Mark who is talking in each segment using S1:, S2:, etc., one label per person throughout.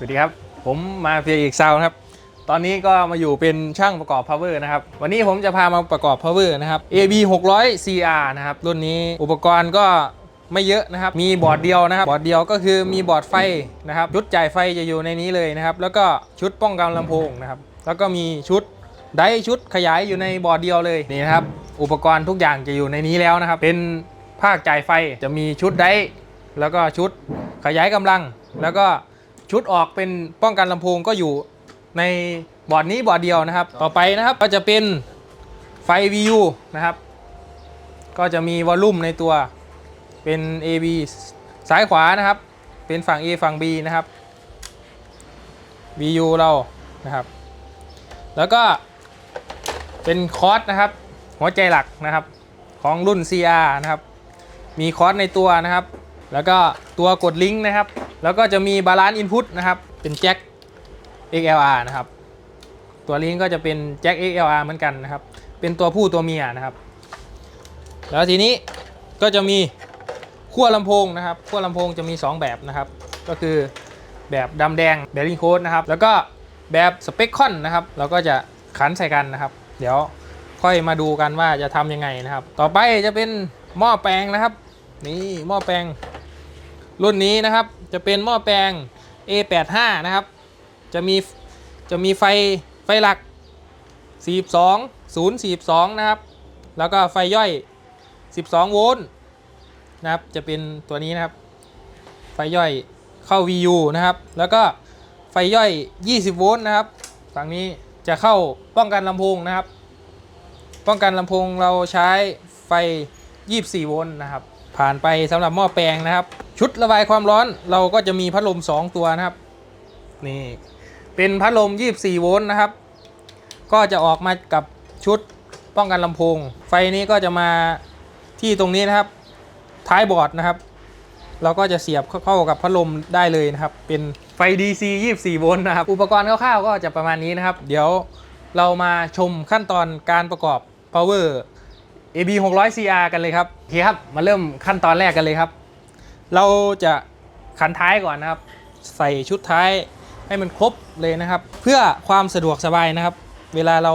S1: วัสดีครับ ผมมาเฟียอีกซาวนะครับ ตอนนี้ก็มาอยู่เป็นช่างประกอบ power นะครับ วันนี้ผมจะพามาประกอบ power นะครับ AB 600 CR นะครับ รุ่นนี้อุปกรณ์ก็ไม่เยอะนะครับ มีบอร์ดเดียวนะครับ บอร์ดเดียวก็คือมีบอร์ดไฟนะครับ ชุดจ่ายไฟจะอยู่ในนี้เลยนะครับ แล้วก็ชุดป้องกันลำโพงนะครับ แล้วก็มีชุดไดชุดขยายอยู่ในบอร์ดเดียวเลยนี่นะครับ อุปกรณ์ทุกอย่างจะอยู่ในนี้แล้วนะครับ เป็นภาคจ่ายไฟจะมีชุดไดแล้วก็ชุดขยายกำลัง แล้วก็ ชุดออกเป็นป้องกันลำโพงก็อยู่ในบอร์ดนี้บอร์ดเดียวนะครับ ต่อไปนะครับก็จะเป็นไฟ VU นะครับ ก็จะมีวอลลุ่มในตัวเป็น AB ซ้ายขวานะครับ เป็นฝั่ง A ฝั่ง B นะครับ VU เรานะครับ แล้วก็เป็นคอร์สนะครับ หัวใจหลักนะครับ ของรุ่น CR นะครับ มีคอร์สในตัวนะครับ แล้วก็ตัวกดลิงก์นะครับ แล้วก็จะมีบาลานซ์อินพุตนะครับ เป็นแจ็ค XLR นะครับ ตัวลิงก์ก็จะเป็นแจ็ค XLR เหมือนกันนะครับ เป็นตัวผู้ตัวเมียนะครับ แล้วทีนี้ก็จะมีขั้วลำโพงนะครับขั้วลำโพงจะมี 2 แบบนะครับ ก็คือแบบดำแดงเบลลิงโค้ดนะครับ แล้วก็แบบสเปคคอนนะครับ เราก็จะขันใส่กันนะครับ เดี๋ยวค่อยมาดูกันว่าจะทำยังไงนะครับ ต่อไปจะเป็นหม้อแปลงนะครับ นี่หม้อแปลงรุ่นนี้นะครับ จะเป็นหม้อแปลง A85 นะครับ จะมีจะมีไฟไฟหลัก 42 042 นะครับ แล้วก็ไฟย่อย 12 โวลต์นะครับ จะเป็นตัวนี้นะครับ ไฟย่อยเข้า VU นะครับ แล้วก็ไฟย่อย 20 โวลต์นะครับ ฝั่งนี้จะเข้าป้องกันลำโพงนะครับ ป้องกันลำโพงเราใช้ไฟ 24 โวลต์นะครับ ผ่านไปสำหรับหม้อแปลงนะครับ ชุดระบายความร้อนเราก็จะมีพัดลม 2 ตัวนะครับนี่เป็นพัดลม 24 โวลต์นะครับ ก็จะออกมากับชุดป้องกันลำโพง ไฟนี้ก็จะมาที่ตรงนี้นะครับ ท้ายบอร์ดนะครับ เราก็จะเสียบเข้ากับพัดลมได้เลยนะครับ เป็นไฟ DC 24 โวลต์นะครับ อุปกรณ์คร่าวๆก็จะประมาณนี้นะครับ เดี๋ยวเรามาชมขั้นตอนการประกอบ power AB 600 CR กันเลยครับโอเคครับ มาเริ่มขั้นตอนแรกกันเลยครับ เราจะขันท้ายก่อนนะครับ ใส่ชุดท้ายให้มันครบเลยนะครับ เพื่อความสะดวกสบายนะครับ เวลาเรา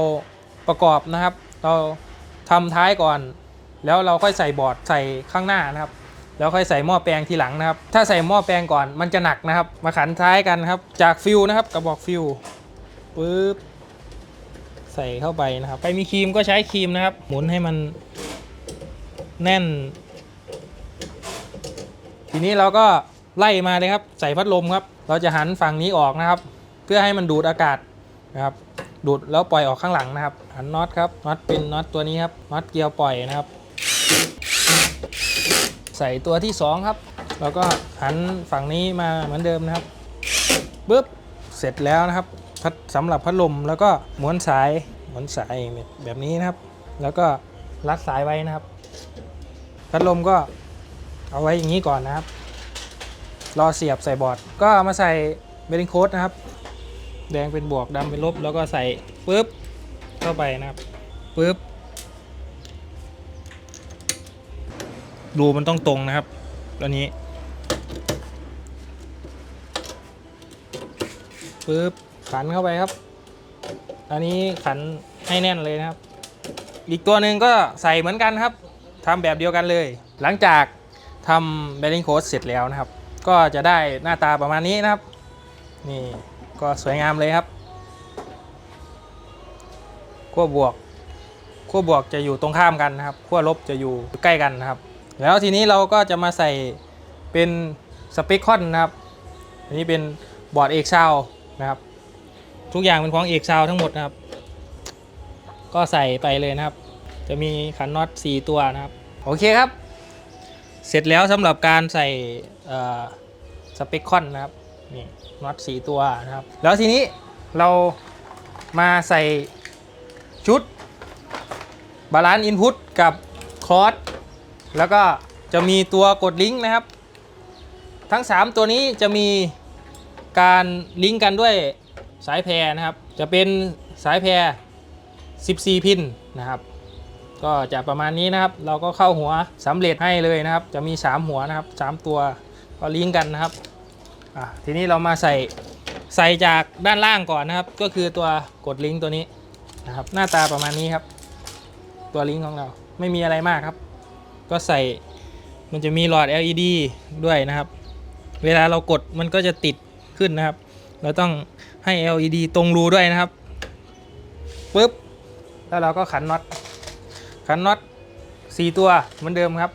S1: ประกอบนะครับ เราทำท้ายก่อน แล้วเราค่อยใส่บอร์ดใส่ข้างหน้านะครับ แล้วค่อยใส่หม้อแปลงทีหลังนะครับ ถ้าใส่หม้อแปลงก่อนมันจะหนักนะครับ มาขันท้ายกันครับ จากฟิวนะครับกระบอกฟิวปึ๊บ ใส่เข้าไปนะครับ ไปมีครีมก็ใช้ครีมนะครับ หมุนให้มันแน่น ทีนี้เราก็ไล่มาเลยครับ ใส่พัดลมครับ เราจะหันฝั่งนี้ออกนะครับ เพื่อให้มันดูดอากาศนะครับ ดูดแล้วปล่อยออกข้างหลังนะครับ หันน็อตครับ น็อตเป็นน็อตตัวนี้ครับ น็อตเกียวปล่อยนะครับ ใส่ตัวที่ 2 ครับแล้วก็หันฝั่งนี้มาเหมือนเดิมนะครับปึ๊บ เสร็จแล้วนะครับ พัดสำหรับพัดลมแล้วก็ม้วนสายม้วนสายแบบนี้นะครับ แล้วก็รัดสายไว้นะครับ พัดลมก็เอาไว้อย่างนี้ก่อนนะครับ รอเสียบใส่บอร์ด ก็เอามาใส่เบลลิงโค้ดนะครับ แดงเป็นบวกดำเป็นลบ แล้วก็ใส่ปึ๊บเข้าไปนะครับปึ๊บรูมันต้องตรงนะครับตัวนี้ปึ๊บ ขันเข้าไปครับ อันนี้ขันให้แน่นเลยนะครับ อีกตัวหนึ่งก็ใส่เหมือนกันครับทำแบบเดียวกันเลย หลังจากทำ b a r r i n g coat เสร็จแล้วนะครับ ก็จะได้หน้าตาประมาณนี้นะครับ นี่ก็สวยงามเลยครับขั้วบวกขั้วบวกจะอยู่ตรงข้ามกันนะครับขั้วลบจะอยู่ใกล้กันนะครับ แล้วทีนี้เราก็จะมาใส่เป็นสเปคคอนนะครับ อันนี้เป็นบอร์ดเอกซาวนะครับ ทุกอย่างเป็นของเอกซาวทั้งหมดนะครับ ก็ใส่ไปเลยนะครับ จะมีขันน็อต4ตัวนะครับ โอเคครับ เสร็จแล้วสำหรับการใส่สเปคคอนนะครับนี่น็อต4ตัวนะครับ แล้วทีนี้เรามาใส่ชุดบาลานซ์อินพุตกับคอร์สแล้วก็จะมีตัวกดลิงก์นะครับ ทั้ง 3 ตัวนี้จะมีการลิงก์กันด้วย สายแพรนะครับจะเป็นสายแพร 14 พินนะครับ ก็จะประมาณนี้นะครับ เราก็เข้าหัวสำเร็จให้เลยนะครับ จะมี 3 หัวนะครับ 3 ตัวก็ลิงก์กันนะครับอะทีนี้เรามาใส่ใส่จากด้านล่างก่อนนะครับ ก็คือตัวกดลิงก์ตัวนี้นะครับ หน้าตาประมาณนี้ครับ ตัวลิงก์ของเราไม่มีอะไรมากครับ ก็ใส่มันจะมีหลอด LED ด้วยนะครับ เวลาเรากดมันก็จะติดขึ้นนะครับ เราต้อง ให้ LED ตรงรูด้วยนะครับปุ๊บแล้วเราก็ขันน็อตขันน็อตสี่ตัวเหมือนเดิมครับ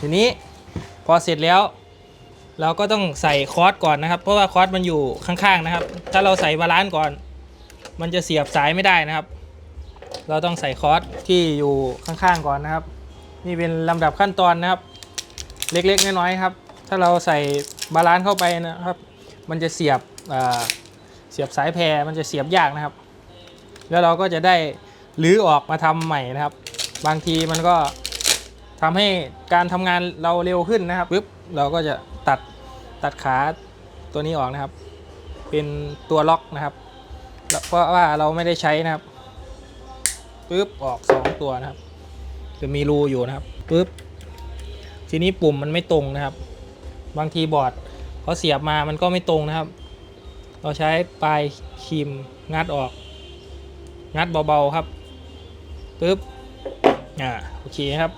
S1: ทีนี้พอเสร็จแล้ว เราก็ต้องใส่คอร์สก่อนนะครับ เพราะว่าคอร์สมันอยู่ข้างๆนะครับ ถ้าเราใส่บาลานซ์ก่อน มันจะเสียบสายไม่ได้นะครับ เราต้องใส่คอร์สที่อยู่ข้างๆก่อนนะครับ นี่เป็นลำดับขั้นตอนนะครับ เล็กๆน้อยๆครับ ถ้าเราใส่บาลานซ์เข้าไปนะครับ มันจะเสียบเสียบสายแพรมันจะเสียบยากนะครับ แล้วเราก็จะได้รื้อออกมาทำใหม่นะครับ บางทีมันก็ทำให้การทำงานเราเร็วขึ้นนะครับปึ๊บเราก็จะตัดตัดขาตัวนี้ออกนะครับ เป็นตัวล็อกนะครับเพราะว่าเราไม่ได้ใช้นะครับปึ๊บออกสองตัวนะครับ จะมีรูอยู่นะครับปึ๊บทีนี้ปุ่มมันไม่ตรงนะครับ บางทีบอร์ดเขาเสียบมามันก็ไม่ตรงนะครับ เราใช้ปลายครีมงัดออก งัดเบาๆครับปึ๊บอ่าโอเคครับ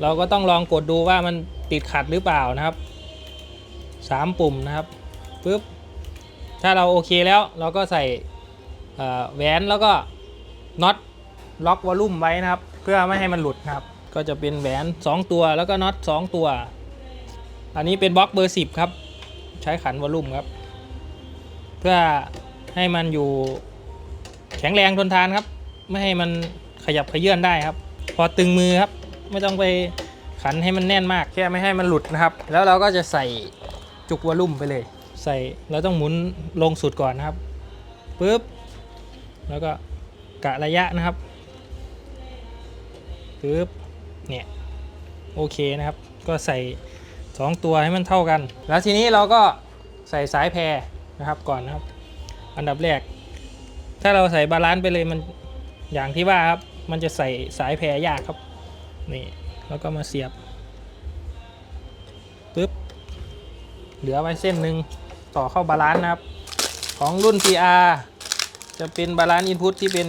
S1: เราก็ต้องลองกดดูว่ามันติดขัดหรือเปล่านะครับสามปุ่มนะครับปึ๊บถ้าเราโอเคแล้วเราก็ใส่แหวนแล้วก็น็อตล็อกวอลลุ่มไว้นะครับ เพื่อไม่ให้มันหลุดนะครับ ก็จะเป็นแหวน 2 ตัวแล้วก็น็อต2ตัว อันนี้เป็นบล็อกเบอร์ 10 ครับ ใช้ขันวอลลุ่มครับ เพื่อให้มันอยู่แข็งแรงทนทานครับ ไม่ให้มันขยับขยื่นได้ครับ พอตึงมือครับ ไม่ต้องไปขันให้มันแน่นมากแค่ไม่ให้มันหลุดนะครับ แล้วเราก็จะใส่จุกวอลลุ่มไปเลย ใส่เราต้องหมุนลงสุดก่อนนะครับปุ๊บแล้วก็กะระยะนะครับปุ๊บเนี่ยโอเคนะครับ ก็ใส่ 2 ตัวให้มันเท่ากัน แล้วทีนี้เราก็ใส่สายแพรนะครับก่อนนะครับ อันดับแรก ถ้าเราใส่บาลานซ์ไปเลยมันอย่างที่ว่าครับ มันจะใส่สายแพรยากครับ นี่แล้วก็มาเสียบปึ๊บเหลือไว้เส้นหนึ่งต่อเข้าบาลานซ์นะครับ ของรุ่น PR จะเป็นบาลานซ์อินพุตที่เป็น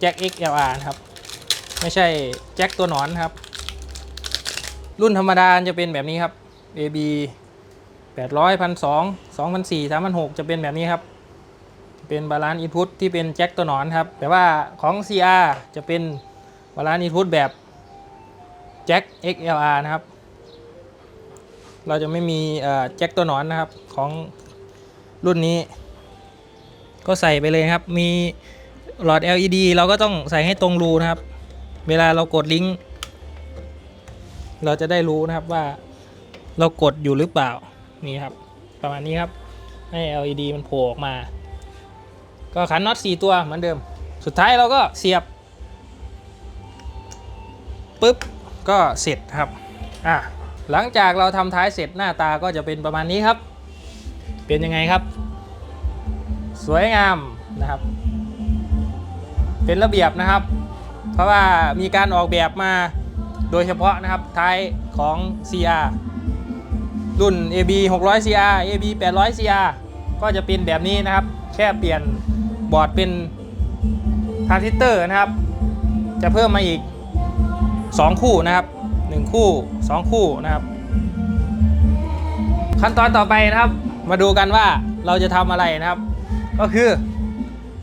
S1: แจ็ค XLR นะครับ ไม่ใช่แจ็คตัวหนอนครับ รุ่นธรรมดาจะเป็นแบบนี้ครับ AB 800 1,200 2,400 3,600จะเป็นแบบนี้ครับ เป็นบาลานซ์อินพุตที่เป็นแจ็คตัวหนอนครับ แต่ว่าของ CR จะเป็นบาลานซ์อินพุตแบบแจ็ค XLR นะครับ เราจะไม่มีแจ็คตัวหนอนนะครับของรุ่นนี้ ก็ใส่ไปเลยครับ มีหลอด LED เราก็ต้องใส่ให้ตรงรูนะครับ เวลาเรากดลิงก์ เราจะได้รู้นะครับว่าเรากดอยู่หรือเปล่านี่ครับ ประมาณนี้ครับให้ LED มันโผล่ออกมา ก็ขันน็อต4ตัวเหมือนเดิม สุดท้ายเราก็เสียบปุ๊บก็เสร็จครับอะหลังจากเราทำท้ายเสร็จหน้าตาก็จะเป็นประมาณนี้ครับ เป็นยังไงครับ สวยงามนะครับ เป็นระเบียบนะครับ เพราะว่ามีการออกแบบมา โดยเฉพาะนะครับท้ายของ CR รุ่น AB 600 CR AB 800 CR ก็จะเป็นแบบนี้นะครับ แค่เปลี่ยนบอร์ดเป็นทรานซิสเตอร์นะครับ จะเพิ่มมาอีก 2 คู่นะครับ 1 คู่ 2 คู่นะครับ ขั้นตอนต่อไปนะครับ มาดูกันว่าเราจะทำอะไรนะครับ ก็คือ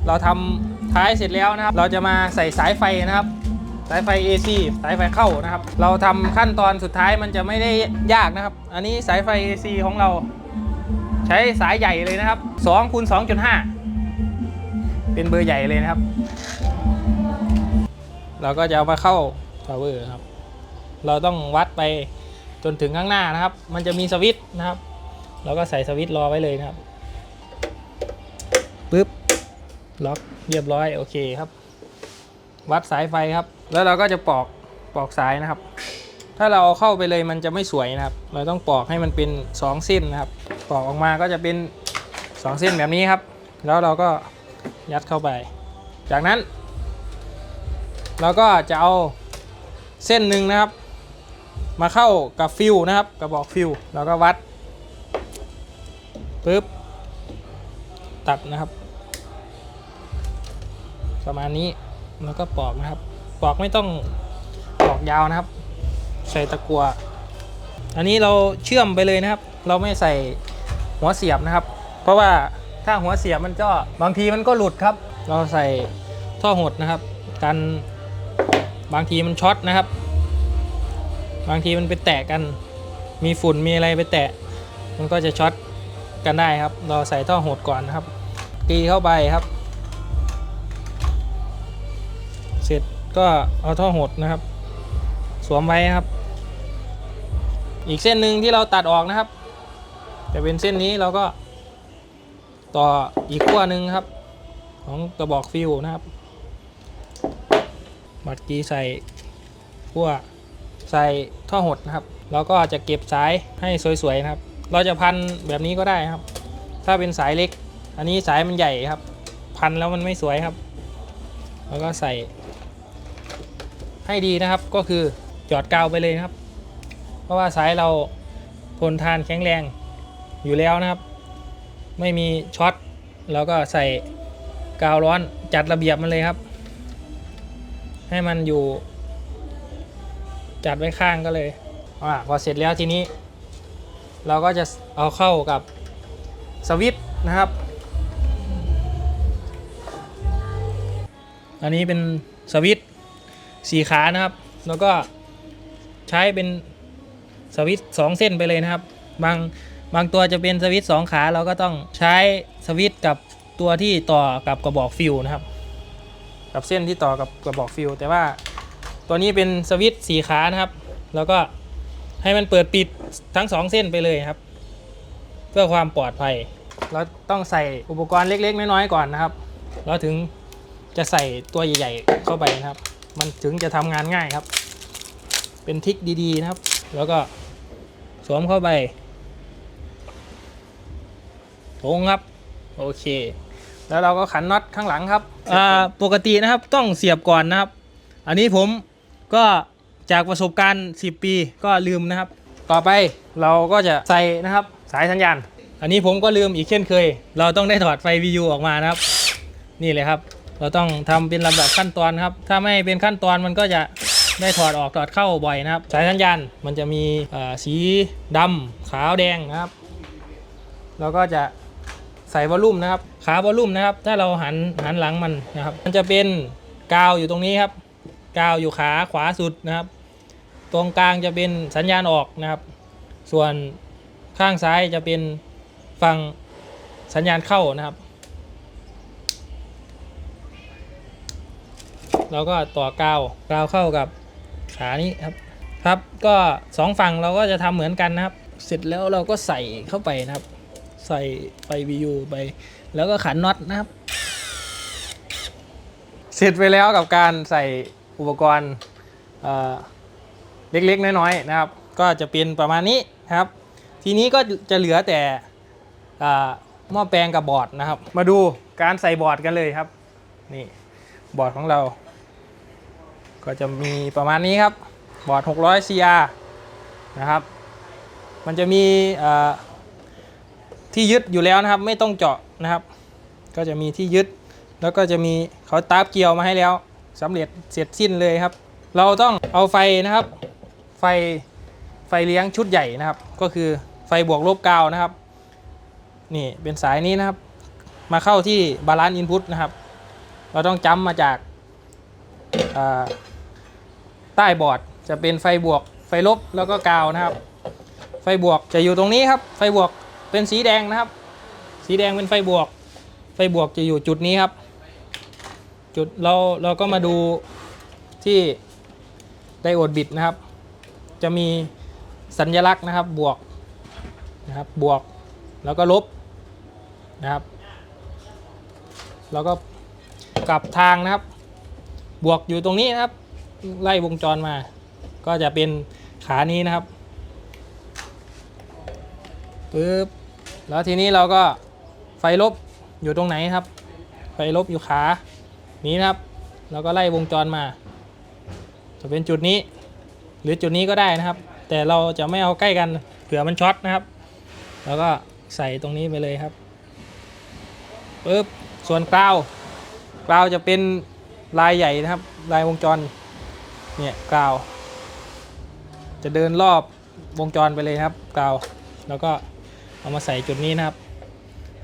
S1: เราทำท้ายเสร็จแล้วนะครับ เราจะมาใส่สายไฟนะครับ สายไฟ AC สายไฟเข้านะครับ เราทำขั้นตอนสุดท้ายมันจะไม่ได้ยากนะครับ อันนี้สายไฟ AC ของเรา ใช้สายใหญ่เลยนะครับ2คูณ2.5 เป็นเบอร์ใหญ่เลยนะครับ เราก็จะเอามาเข้า power ครับ เราต้องวัดไปจนถึงข้างหน้านะครับ มันจะมีสวิตช์นะครับ เราก็ใส่สวิตช์รอไว้เลยนะครับปึ๊บล็อกเรียบร้อยโอเคครับ วัดสายไฟครับ แล้วเราก็จะปอกปอกสายนะครับ ถ้าเราเอาเข้าไปเลยมันจะไม่สวยนะครับ เราต้องปอกให้มันเป็น 2 เส้นนะครับ ปอกออกมาก็จะเป็น 2 เส้นแบบนี้ครับ แล้วเราก็ยัดเข้าไป จากนั้น เราก็จะเอาเส้นหนึ่งนะครับ มาเข้ากับฟิวนะครับกระบอกฟิวแล้วก็วัดปึ๊บตัดนะครับ ประมาณนี้แล้วก็ปอกนะครับ ปอกไม่ต้องปอกยาวนะครับ ใส่ตะกัวอันนี้เราเชื่อมไปเลยนะครับ เราไม่ใส่หัวเสียบนะครับ เพราะว่าถ้าหัวเสียบมันก็บางทีมันก็หลุดครับ เราใส่ท่อหดนะครับกันบางทีมันช็อตนะครับ บางทีมันไปแตะกัน มีฝุ่นมีอะไรไปแตะ มันก็จะช็อตกันได้ครับ เราใส่ท่อหดก่อนนะครับตีเข้าไปครับ เสร็จ ก็เอาท่อหดนะครับ สวมไว้นะครับ อีกเส้นหนึ่งที่เราตัดออกนะครับ จะเป็นเส้นนี้เราก็ ต่ออีกขั้วหนึ่งครับ ของกระบอกฟิวนะครับ บัดกีใส่ขั้วใส่ท่อหดนะครับเราก็จะเก็บสายให้สวยๆนะครับ เราจะพันแบบนี้ก็ได้ครับ ถ้าเป็นสายเล็ก อันนี้สายมันใหญ่ครับ พันแล้วมันไม่สวยครับ แล้วก็ใส่ ให้ดีนะครับก็คือหยอดกาวไปเลยนะครับ เพราะว่าสายเราทนทานแข็งแรงอยู่แล้วนะครับ ไม่มีช็อตเราก็ใส่กาวร้อนจัดระเบียบมันเลยครับ ให้มันอยู่ จัดไว้ข้างก็เลยอ่าพอเสร็จแล้วทีนี้ เราก็จะเอาเข้ากับสวิตช์นะครับ อันนี้เป็นสวิต สี่ขานะครับ แล้วก็ใช้เป็นสวิตสองเส้นไปเลยนะครับ บางบางตัวจะเป็นสวิตสองขาเราก็ต้องใช้สวิตกับตัวที่ต่อกับกระบอกฟิวนะครับ กับเส้นที่ต่อกับกระบอกฟิวแต่ว่าตัวนี้เป็นสวิตสี่ขานะครับ แล้วก็ให้มันเปิดปิดทั้งสองเส้นไปเลยครับ เพื่อความปลอดภัย เราต้องใส่อุปกรณ์เล็กๆ น้อยๆก่อนนะครับแล้วถึงจะใส่ตัวใหญ่ ๆ เข้าไปนะครับ มันถึงจะทำงานง่ายครับ เป็นทิกดีๆนะครับ แล้วก็สวมเข้าไปตรงครับ โอเค แล้วเราก็ขันน็อตข้างหลังครับอ่าปกตินะครับต้องเสียบก่อนนะครับ อันนี้ผมก็จากประสบการณ์ 10 ปีก็ลืมนะครับ ต่อไปเราก็จะใส่นะครับสายสัญญาณ อันนี้ผมก็ลืมอีกเช่นเคย เราต้องได้ถอดไฟ VU ออกมานะครับ นี่เลยครับ เราต้องทำเป็นลำดับขั้นตอนครับ ถ้าไม่เป็นขั้นตอนมันก็จะได้ถอดออกถอดเข้าบ่อยนะครับ สายสัญญาณมันจะมีสีดำขาวแดงนะครับ เราก็จะใส่วอลลุ่มนะครับ ขาวอลลุ่มนะครับ ถ้าเราหันหันหลังมันนะครับ มันจะเป็นกาวอยู่ตรงนี้ครับ กาวอยู่ขาขวาสุดนะครับ ตรงกลางจะเป็นสัญญาณออกนะครับ ส่วนข้างซ้ายจะเป็นฝั่งสัญญาณเข้านะครับ เราก็ต่อกาวกาวเข้ากับขานี้ครับครับก็สองฝั่งเราก็จะทำเหมือนกันนะครับ เสร็จแล้วเราก็ใส่เข้าไปนะครับ ใส่ไฟ VU ไป แล้วก็ขันน็อตนะครับ เสร็จไปแล้วกับการใส่อุปกรณ์เอ่อเล็กๆ น้อยๆนะครับ ก็จะเป็นประมาณนี้นะครับ ทีนี้ก็จะเหลือแต่หม้อแปลงกับบอร์ดนะครับ มาดูการใส่บอร์ดกันเลยครับ นี่บอร์ดของเรา ก็จะมีประมาณนี้ครับ บอร์ด 600 CR นะครับ มันจะมีที่ยึดอยู่แล้วนะครับ ไม่ต้องเจาะนะครับ ก็จะมีที่ยึด แล้วก็จะมีเขาตาบเกี่ยวมาให้แล้วสำเร็จเสร็จสิ้นเลยครับ เราต้องเอาไฟนะครับ ไฟไฟเลี้ยงชุดใหญ่นะครับ ก็คือไฟบวกลบกาวนะครับ นี่เป็นสายนี้นะครับ มาเข้าที่บาลานซ์อินพุตนะครับ เราต้องจำมาจากอ่า ใต้บอร์ด จะเป็นไฟบวก ไฟลบแล้วก็กาวนะครับ ไฟบวกจะอยู่ตรงนี้ครับ ไฟบวกเป็นสีแดงนะครับ สีแดงเป็นไฟบวก ไฟบวกจะอยู่จุดนี้ครับ จุดเราเราก็มาดูที่ไดโอดบิดนะครับ จะมีสัญลักษณ์นะครับบวกนะครับบวกแล้วก็ลบนะครับ แล้วก็กลับทางนะครับ บวกอยู่ตรงนี้นะครับ ไล่วงจรมา ก็จะเป็นขานี้นะครับปึ๊บแล้วทีนี้เราก็ไฟลบอยู่ตรงไหนครับ ไฟลบอยู่ขานี้นะครับแล้วก็ไล่วงจรมา จะเป็นจุดนี้ หรือจุดนี้ก็ได้นะครับ แต่เราจะไม่เอาใกล้กันเผื่อมันช็อตนะครับ แล้วก็ใส่ตรงนี้ไปเลยครับปึ๊บส่วนกราวกราวจะเป็นลายใหญ่นะครับ ลายวงจร เนี่ยกาว จะเดินรอบวงจรไปเลยครับกาว แล้วก็เอามาใส่จุดนี้นะครับ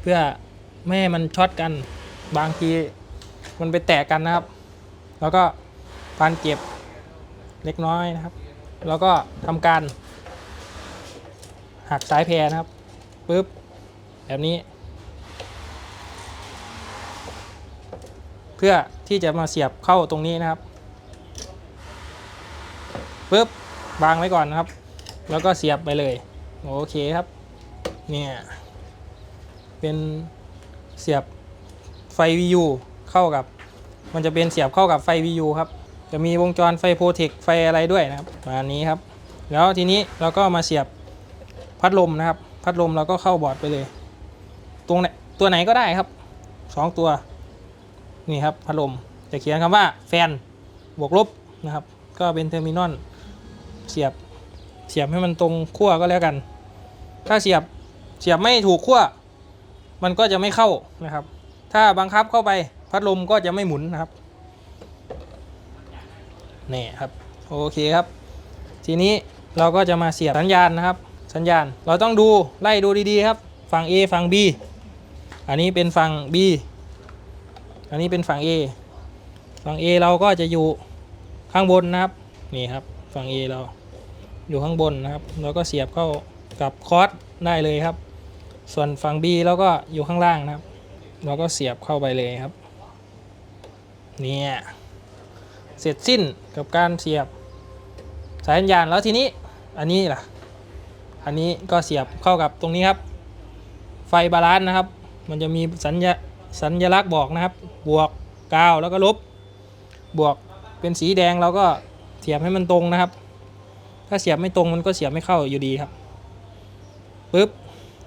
S1: เพื่อไม่ให้มันช็อตกันบางทีมันไปแตกกันนะครับ แล้วก็พันเก็บเล็กน้อยนะครับ แล้วก็ทำการ หักสายแพรนะครับปึ๊บแบบนี้ เพื่อที่จะมาเสียบเข้าตรงนี้นะครับ ปึ๊บวางไว้ก่อนนะครับ แล้วก็เสียบไปเลย โอเคครับ เนี่ย เป็นเสียบไฟ VU เข้ากับ มันจะเป็นเสียบเข้ากับไฟ VU ครับ จะมีวงจรไฟโปรเทคไฟอะไรด้วยนะครับมานี้ครับ แล้วทีนี้เราก็มาเสียบพัดลมนะครับ พัดลมเราก็เข้าบอร์ดไปเลย ตรงไหนตัวไหนก็ได้ครับสองตัว นี่ครับพัดลม จะเขียนคำว่าแฟนบวกลบนะครับ ก็เป็นเทอร์มินอล สียบเสียบให้มันตรงขั้วก็แล้วกัน ถ้าเสียบเสียบไม่ถูกขั้วมันก็จะไม่เข้านะครับ ถ้าบังคับเข้าไปพัดลมก็จะไม่หมุนนะครับนี่ครับโอเคครับ ทีนี้เราก็จะมาเสียบสัญญาณนะครับ สัญญาณเราต้องดูไล่ดูดีๆครับ ฝั่ง A ฝั่ง B อันนี้เป็นฝั่ง B อันนี้เป็นฝั่ง A ฝั่ง A เราก็จะอยู่ข้างบนนะครับนี่ครับฝั่ง A เรา อยู่ข้างบนนะครับเราก็เสียบเข้ากับคอร์สได้เลยครับ ส่วนฝั่ง B เราก็อยู่ข้างล่างนะครับ เราก็เสียบเข้าไปเลยครับ เนี่ยเสร็จสิ้นกับการเสียบสายสัญญาณแล้วทีนี้อันนี้ล่ะ อันนี้ก็เสียบเข้ากับตรงนี้ครับ ไฟบาลานซ์นะครับ มันจะมีสัญญาสัญลักษณ์บอกนะครับ บวกกาวแล้วก็ลบ บวกเป็นสีแดงเราก็เสียบให้มันตรงนะครับาเสียบไม่ตรงมันก็เสียบไม่เข้าอยู่ดีครับปึ๊บ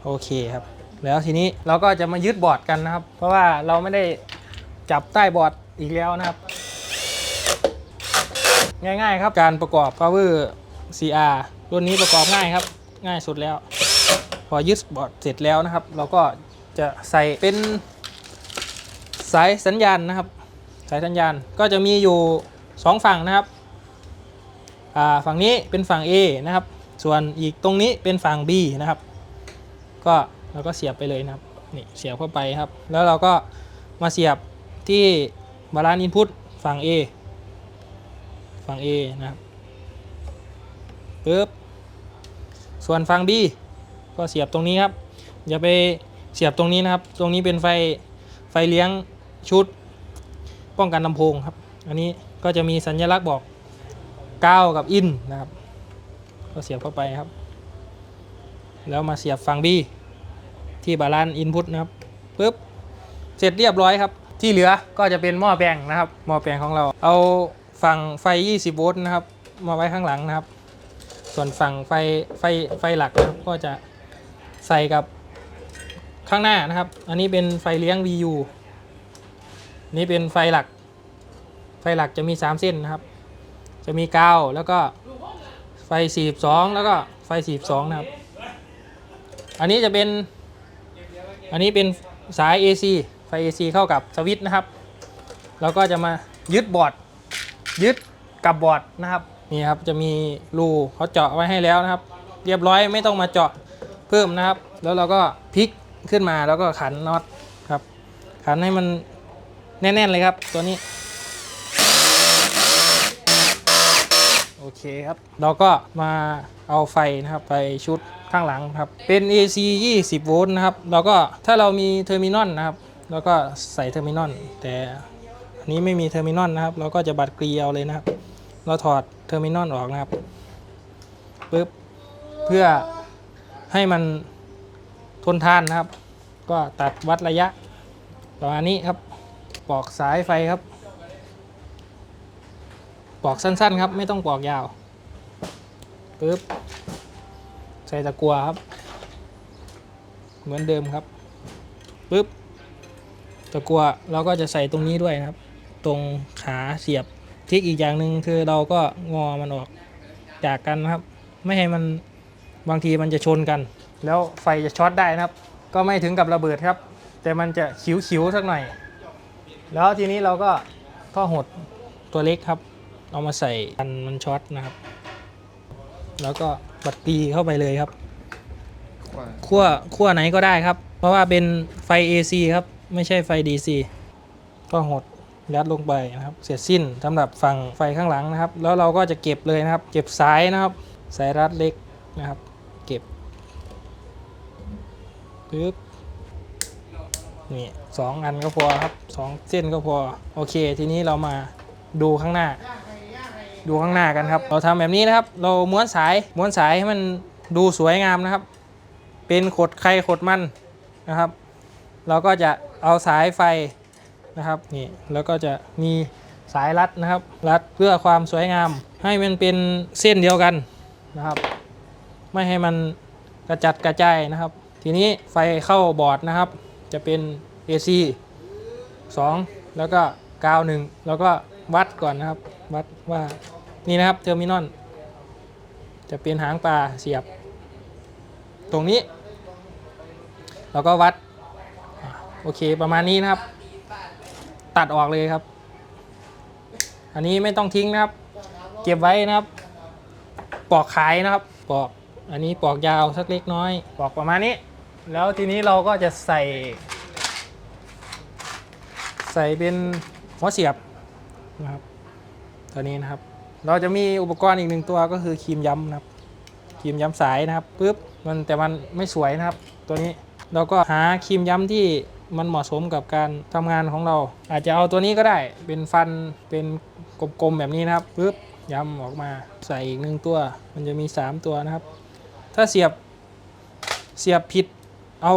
S1: โอเคครับ แล้วทีนี้เราก็จะมายึดบอร์ดกันนะครับ เพราะว่าเราไม่ได้จับใต้บอร์ดอีกแล้วนะครับ ง่ายๆครับการประกอบ power CR รุ่นนี้ประกอบง่ายครับ ง่ายสุดแล้ว พอยึดบอร์ดเสร็จแล้วนะครับ เราก็จะใส่เป็นสายสัญญาณนะครับ สายสัญญาณก็จะมีอยู่ 2 ฝั่งนะครับ ฝั่งนี้เป็นฝั่ง A นะครับ ส่วนอีกตรงนี้เป็นฝั่ง B นะครับ ก็เราก็เสียบไปเลยนะครับ นี่เสียบเข้าไปครับ แล้วเราก็มาเสียบที่บาลานซ์อินพุตฝั่ง A ฝั่ง A นะครับปึ๊บ ส่วนฝั่ง B ก็เสียบตรงนี้ครับ อย่าไปเสียบตรงนี้นะครับ ตรงนี้เป็นไฟไฟเลี้ยงชุดป้องกันลำโพงครับ อันนี้ก็จะมีสัญลักษณ์บอก 9กับอินนะครับก็เสียบเข้าไปครับ แล้วมาเสียบฝั่ง B ที่บาลานซ์อินพุตนะครับปึ๊บเสร็จเรียบร้อยครับ ที่เหลือก็จะเป็นหม้อแปลงนะครับหม้อแปลงของเรา เอาฝั่งไฟ 20 โวลต์นะครับ มาไว้ข้างหลังนะครับ ส่วนฝั่งไฟไฟไฟหลักนะครับก็จะใส่กับข้างหน้านะครับ อันนี้เป็นไฟเลี้ยง VU นี่เป็นไฟหลัก ไฟหลักจะมี 3 เส้นนะครับ จะมีกาวแล้วก็ไฟ 42 แล้วก็ไฟ 42 นะครับ อันนี้จะเป็น อันนี้เป็นสาย AC ไฟ AC เข้ากับสวิตช์นะครับ แล้วก็จะมายึดบอร์ด ยึดกับบอร์ดนะครับ นี่ครับจะมีรูเขาเจาะไว้ให้แล้วนะครับ เรียบร้อยไม่ต้องมาเจาะเพิ่มนะครับ แล้วเราก็พลิกขึ้นมาแล้วก็ขันน็อตครับ ขันให้มันแน่นๆเลยครับตัวนี้ อเคครับ เราก็มาเอาไฟนะครับไปชุดข้างหลังครับ เป็น AC 20 โวลต์นะครับ เราก็ถ้าเรามีเทอร์มินอลนะครับ เราก็ใส่เทอร์มินอล แต่อันนี้ไม่มีเทอร์มินอลนะครับ เราก็จะบัดเกลียวเลยนะครับ เราถอดเทอร์มินอลออกนะครับปึ๊บเพื่อให้มันทนทานนะครับ ก็ตัดวัดระยะประมาณนี้ครับปอกสายไฟครับ อกสั้นๆครับ ไม่ต้องปอกยาวปึ๊บใส่ตะกัวครับ เหมือนเดิมครับปึ๊บตะกัวเราก็จะใส่ตรงนี้ด้วยนะครับ ตรงขาเสียบทิกอีกอย่างหนึ่งคือเราก็งอมันออกจากกันนะครับ ไม่ให้มันบางทีมันจะชนกัน แล้วไฟจะช็อตได้นะครับ ก็ไม่ถึงกับระเบิดครับ แต่มันจะขิวๆสักหน่อย แล้วทีนี้เราก็ท่อหดตัวเล็กครับ เอามาใส่กันมันช็อตนะครับ แล้วก็บัดตีเข้าไปเลยครับขั้วขั้วไหนก็ได้ครับ เพราะว่าเป็นไฟ AC ครับ ไม่ใช่ไฟ DC ก็หดยัดลงไปนะครับ เสร็จสิ้นสำหรับฝั่งไฟข้างหลังนะครับ แล้วเราก็จะเก็บเลยนะครับ เก็บสายนะครับ สายรัดเล็กนะครับ เก็บปึ๊บนี่สองอันก็พอครับสองเส้นก็พอ โอเค ทีนี้เรามาดูข้างหน้า ดูข้างหน้ากันครับ เราทำแบบนี้นะครับ เราม้วนสายม้วนสายให้มันดูสวยงามนะครับ เป็นขดใครขดมันนะครับ เราก็จะเอาสายไฟนะครับนี่แล้วก็จะมีสายรัดนะครับ รัดเพื่อความสวยงาม ให้มันเป็นเส้นเดียวกันนะครับ ไม่ให้มันกระจัดกระจายนะครับ ทีนี้ไฟเข้าบอร์ดนะครับ จะเป็น AC 2 แล้วก็กาวหนึ่งแล้วก็วัดก่อนนะครับ วัดว่า นี่นะครับเทอร์มินอลจะเป็นหางปลาเสียบ ตรงนี้เราก็วัดโอเคประมาณนี้นะครับ ตัดออกเลยครับ อันนี้ไม่ต้องทิ้งนะครับ เก็บไว้นะครับ ปอกขายนะครับ ปอกอันนี้ปอกยาวสักเล็กน้อย ปอกประมาณนี้ แล้วทีนี้เราก็จะใส่ ใส่เป็นหัวเสียบนะครับ ตัวนี้นะครับ เราจะมีอุปกรณ์อีกหนึ่งตัวก็คือครีมย้ำนะครับครีมย้ำสายนะครับปุ๊บมันแต่มันไม่สวยนะครับ ตัวนี้เราก็หาครีมย้ำที่มันเหมาะสมกับการทำงานของเรา อาจจะเอาตัวนี้ก็ได้เป็นฟันเป็นกลมๆแบบนี้นะครับปุ๊บย้ำออกมาใส่อีกหนึ่งตัว มันจะมี 3 ตัวนะครับ ถ้าเสียบเสียบผิดเอา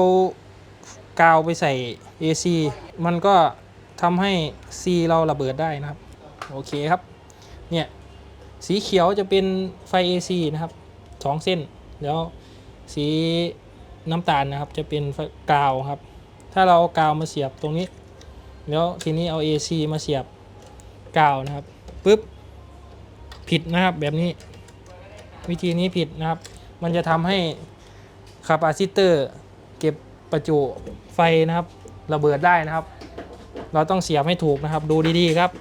S1: กาวไปใส่ AC มันก็ทำให้ C เราระเบิดได้นะครับ โอเคครับ เนี่ย สีเขียวจะเป็นไฟ AC นะครับสองเส้น แล้วสีน้ำตาลนะครับจะเป็นกาวครับ ถ้าเราเอากาวมาเสียบตรงนี้ แล้วทีนี้เอา AC มาเสียบกาวนะครับปุ๊บผิดนะครับแบบนี้ วิธีนี้ผิดนะครับ มันจะทำให้คาปาซิเตอร์เก็บประจุไฟนะครับระเบิดได้นะครับ เราต้องเสียบให้ถูกนะครับ ดูดีๆครับ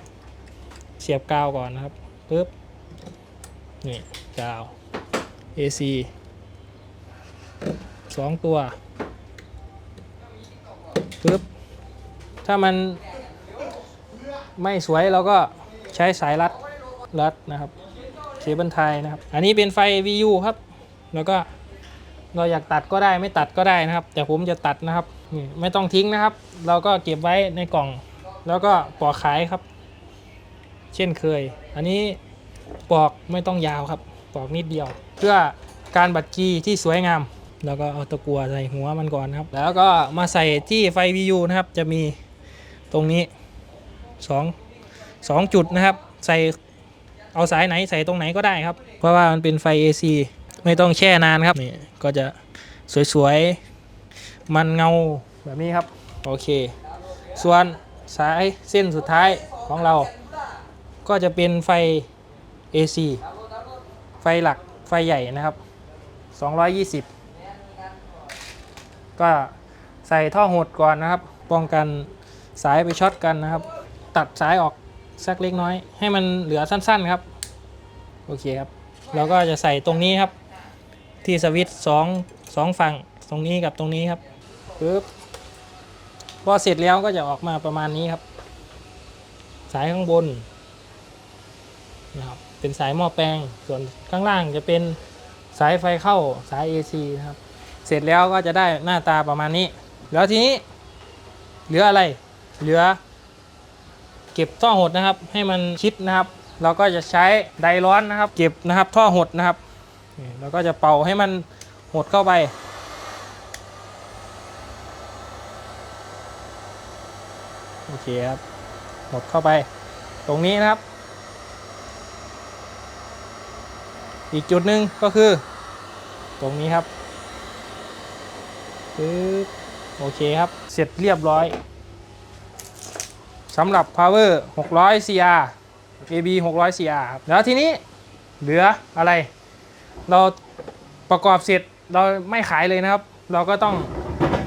S1: เสียบกาวก่อนนะครับปุ๊บ นี่กาว AC สองตัวปึ๊บถ้ามันไม่สวยเราก็ใช้สายรัดรัดนะครับเคเบิลไทยนะครับ อันนี้เป็นไฟ VU ครับ แล้วก็เราอยากตัดก็ได้ไม่ตัดก็ได้นะครับ แต่ผมจะตัดนะครับนี่ไม่ต้องทิ้งนะครับ เราก็เก็บไว้ในกล่อง แล้วก็ปอกขายครับ เช่นเคย อันนี้ ปอกไม่ต้องยาวครับ ปอกนิดเดียว เพื่อการบัดกีที่สวยงาม แล้วก็เอาตะกัวใส่หัวมันก่อนครับ แล้วก็มาใส่ที่ไฟ VU นะครับ จะมีตรงนี้2 2จุดนะครับ ใส่เอาสายไหนใส่ตรงไหนก็ได้ครับ เพราะว่ามันเป็นไฟ AC ไม่ต้องแช่นานครับนี่ก็จะสวยๆ มันเงาแบบนี้ครับ โอเค ส่วนสายเส้นสุดท้ายของเรา ก็จะเป็นไฟ AC ไฟหลักไฟใหญ่นะครับ 220 ก็ใส่ท่อหดก่อนนะครับ ป้องกันสายไปช็อตกันนะครับ ตัดสายออกสักเล็กน้อย ให้มันเหลือสั้นๆครับ โอเคครับ เราก็จะใส่ตรงนี้ครับ ที่สวิตช์สองสองฝั่งตรงนี้กับตรงนี้ครับปึ๊บพอเสร็จแล้วก็จะออกมาประมาณนี้ครับ สายข้างบนนะครับ เป็นสายหม้อแปลง ส่วนข้างล่างจะเป็นสายไฟเข้าสาย AC นะครับ เสร็จแล้วก็จะได้หน้าตาประมาณนี้ แล้วทีนี้เหลืออะไร เหลือ เก็บท่อหดนะครับ ให้มันชิดนะครับ เราก็จะใช้ไดร้อนนะครับ เก็บนะครับท่อหดนะครับเราก็จะเป่าให้มันหดเข้าไปโอเคครับหดเข้าไป ตรงนี้นะครับ อีกจุดหนึ่งก็คือ ตรงนี้ครับปึ๊บโอเคครับ เสร็จเรียบร้อยสำหรับ power 600 cr ab 600 cr ครับแล้วทีนี้เหลืออะไร เราประกอบเสร็จเราไม่ขายเลยนะครับ เราก็ต้อง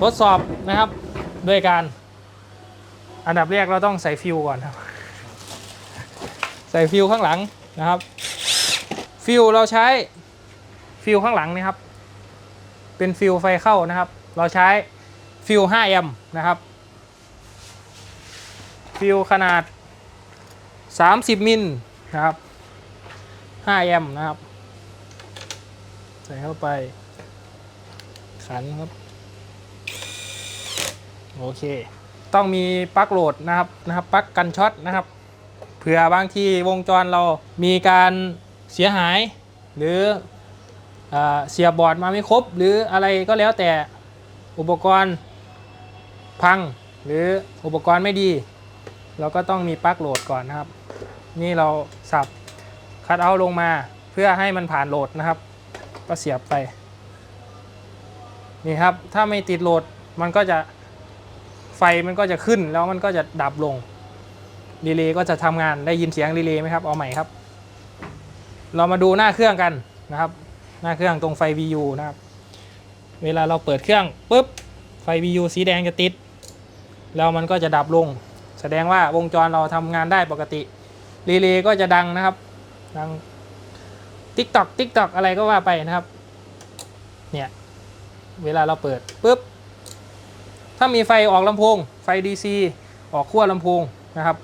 S1: ทดสอบนะครับด้วยการอันดับแรกเราต้องใส่ฟิวก่อนครับ ใส่ฟิวข้างหลังนะครับ ฟิวเราใช้ฟิวข้างหลังนะครับ เป็นฟิวไฟเข้านะครับ เราใช้ฟิว 5 แอมป์นะครับ ฟิวขนาด 30 มิลนะครับ 5 แอมป์นะครับ ใส่เข้าไป ขันครับ โอเค ต้องมีปลั๊กโหลดนะครับนะครับปลั๊กกันช็อตนะครับ เผื่อบางทีวงจรเรามีการ เสียหาย หรือเอเสียบบอร์ดมาไม่ครบ หรืออะไรก็แล้วแต่อุปกรณ์พังหรืออุปกรณ์ไม่ดี เราก็ต้องมีปลั๊กโหลดก่อนนะครับ นี่เราสับคัดเอาลงมาเพื่อให้มันผ่านโหลดนะครับ ก็เสียบไป นี่ครับถ้าไม่ติดโหลดมันก็จะไฟมันก็จะขึ้นแล้วมันก็จะดับลงรีเลย์ก็จะทำงานได้ยินเสียงรีเลย์ไหมครับ เอาใหม่ครับ เรามาดูหน้าเครื่องกันนะครับ หน้าเครื่องตรงไฟ VU นะครับ เวลาเราเปิดเครื่องปุ๊บไฟ VU สีแดงจะติด แล้วมันก็จะดับลง แสดงว่าวงจรเราทำงานได้ปกติรีเลย์ก็จะดังนะครับ ดังติ๊กตอกติ๊กตอกอะไรก็ว่าไปนะครับ เนี่ย เวลาเราเปิดปุ๊บ ถ้ามีไฟออกลำโพง ไฟ DC ออกขั้วลำโพงนะครับ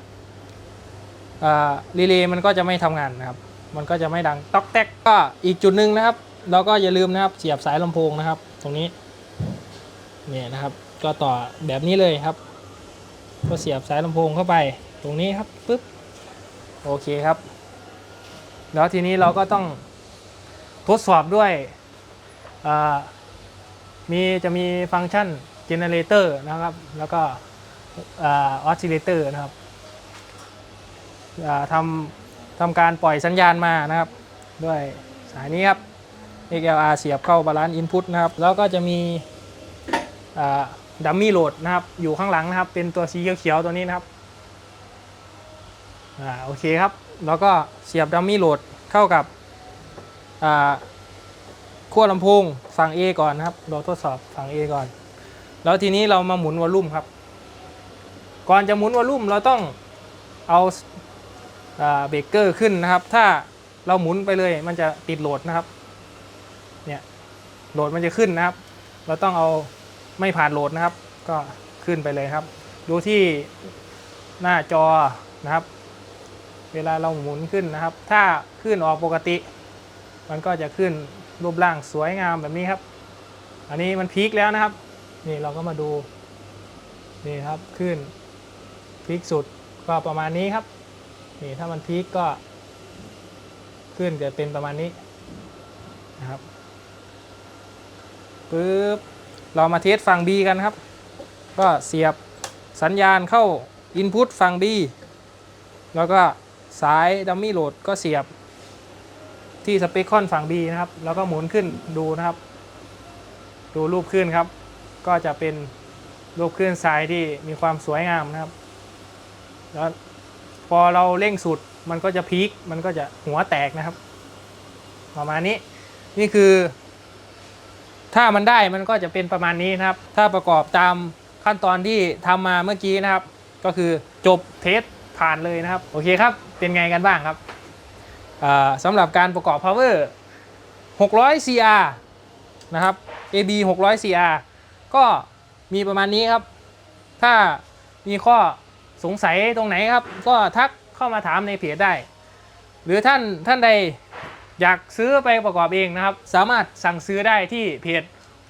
S1: รีเลย์มันก็จะไม่ทำงานนะครับ มันก็จะไม่ดังต๊อกแตกก็อีกจุดหนึ่งนะครับเราก็อย่าลืมนะครับเสียบสายลำโพงนะครับ ตรงนี้เนี่ยนะครับ ก็ต่อแบบนี้เลยครับ ก็เสียบสายลำโพงเข้าไป ตรงนี้ครับปุ๊บโอเคครับ แล้วทีนี้เราก็ต้องทดสอบด้วยมีจะมีฟังก์ชัน generator นะครับ แล้วก็อ่า oscillator นะครับทำ ทำการปล่อยสัญญาณมานะครับ ด้วยสายนี้ครับ XLR เสียบเข้าบาลานซ์อินพุตนะครับ แล้วก็จะมีดัมมี่โหลดนะครับ อยู่ข้างหลังนะครับ เป็นตัวสีเขียวๆตัวนี้นะครับอ่าโอเคครับ แล้วก็เสียบดัมมี่โหลดเข้ากับอ่าขั้วลำโพงฝั่ง A ก่อนนะครับ เราทดสอบฝั่ง A ก่อน แล้วทีนี้เรามาหมุนวอลลุ่มครับ ก่อนจะหมุนวอลลุ่มเราต้องเอา เบรกเกอร์ขึ้นนะครับ ถ้าเราหมุนไปเลยมันจะติดโหลดนะครับ เนี่ยโหลดมันจะขึ้นนะครับ เราต้องเอาไม่ผ่านโหลดนะครับ ก็ขึ้นไปเลยครับ ดูที่หน้าจอนะครับ เวลาเราหมุนขึ้นนะครับ ถ้าขึ้นออกปกติ มันก็จะขึ้นรูปร่างสวยงามแบบนี้ครับ อันนี้มันพีคแล้วนะครับ นี่เราก็มาดูนี่ครับขึ้นพีคสุดก็ประมาณนี้ครับ นี่ถ้ามันพีคก็ขึ้นจะเป็นประมาณนี้นะครับปึ๊บเรามาเทสฝั่ง B กันครับ ก็เสียบสัญญาณเข้า Input ฝั่ง B แล้วก็สายดัมมี่โหลดก็เสียบที่สเปคคอนฝั่ง B นะครับ แล้วก็หมุนขึ้นดูนะครับ ดูรูปขึ้นครับ ก็จะเป็นรูปขึ้นทรายที่มีความสวยงามนะครับ แล้ว พอเราเร่งสุดมันก็จะพีคมันก็จะหัวแตกนะครับ ประมาณนี้นี่คือ ถ้ามันได้มันก็จะเป็นประมาณนี้นะครับ ถ้าประกอบตามขั้นตอนที่ทำมาเมื่อกี้นะครับ ก็คือจบเทสผ่านเลยนะครับ โอเคครับ เป็นไงกันบ้างครับอ่าสำหรับการประกอบ power 600 CR นะครับ AB 600 CR ก็มีประมาณนี้ครับ ถ้ามีข้อ สงสัยตรงไหนครับ ก็ทักเข้ามาถามในเพจได้ หรือท่านท่านใดอยากซื้อไปประกอบเองนะครับ สามารถสั่งซื้อได้ที่เพจ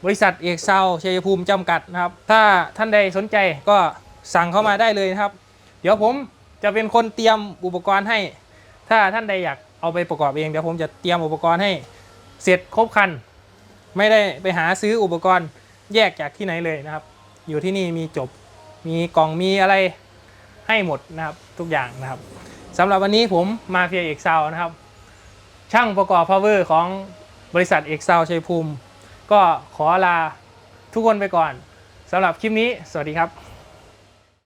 S1: บริษัทเอกเซาชัยภูมิจำกัดนะครับ ถ้าท่านใดสนใจก็สั่งเข้ามาได้เลยนะครับ เดี๋ยวผมจะเป็นคนเตรียมอุปกรณ์ให้ ถ้าท่านใดอยากเอาไปประกอบเองเดี๋ยวผมจะเตรียมอุปกรณ์ให้เสร็จครบคัน ไม่ได้ไปหาซื้ออุปกรณ์แยกจากที่ไหนเลยนะครับ อยู่ที่นี่มีจบมีกล่องมีอะไร ให้หมดนะครับทุกอย่างนะครับสำหรับวันนี้ผมมาเฟียเอกซาวนะครับ ช่างประกอบพาวเวอร์ของบริษัทเอกซาวชัยภูมิ ก็ขอลาทุกคนไปก่อนสำหรับคลิปนี้ สวัสดีครับ